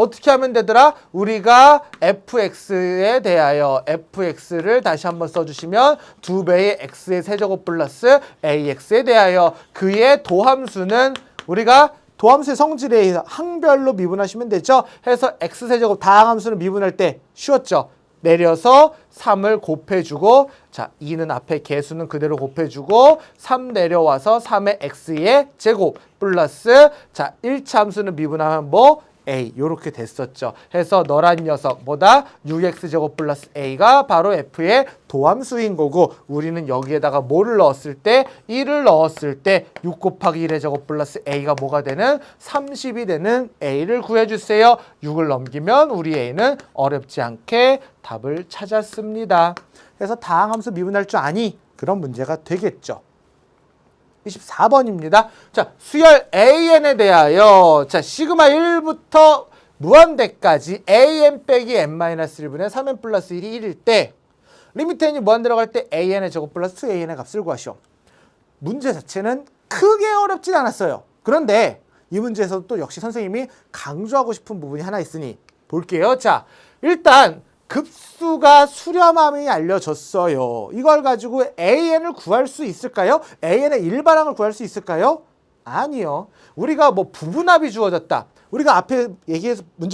어떻게 하면 되더라? 우리가 fx에 대하여 fx를 다시 한번 써주시면 두 배의 x의 세제곱 플러스 ax에 대하여 그의 도함수는 우리가 도함수의 성질에 의해서 항별로 미분하시면 되죠. 해서 x세제곱 다항함수는 미분할 때 쉬웠죠. 내려서 3을 곱해주고 자 2는 앞에 개수는 그대로 곱해주고 3 내려와서 3의 x의 제곱 플러스 자 1차 함수는 미분하면 뭐 a 요렇게 됐었죠. 해서 너란 녀석보다 6x제곱 플러스 a가 바로 f의 도함수인 거고 우리는 여기에다가 뭐를 넣었을 때 1을 넣었을 때 6 곱하기 1의 제곱 플러스 a가 뭐가 되는 30이 되는 a를 구해주세요. 6을 넘기면 우리 a는 어렵지 않게 답을 찾았습니다. 그래서 다항함수 미분할 줄 아니? 그런 문제가 되겠죠. 24번입니다. 자, 수열 AN에 대하여 자, 시그마 1부터 무한대까지 AN 빼기 N-1분의 3N 플러스 1이 1일 때 리미트 n이 무한 들어갈 때 AN의 제곱 플러스 2AN의 값을 구하시오. 문제 자체는 크게 어렵진 않았어요. 그런데 이 문제에서 또 역시 선생님이 강조하고 싶은 부분이 하나 있으니 볼게요. 자, 일단 급수가 수렴함이 알려졌어요. 이걸 가지고 AN을 구할 수 있을까요? AN의 일반항을 구할 수 있을까요? 아니요. 우리가 뭐 부분합이 주어졌다. 우리가 앞에 얘기해서 문제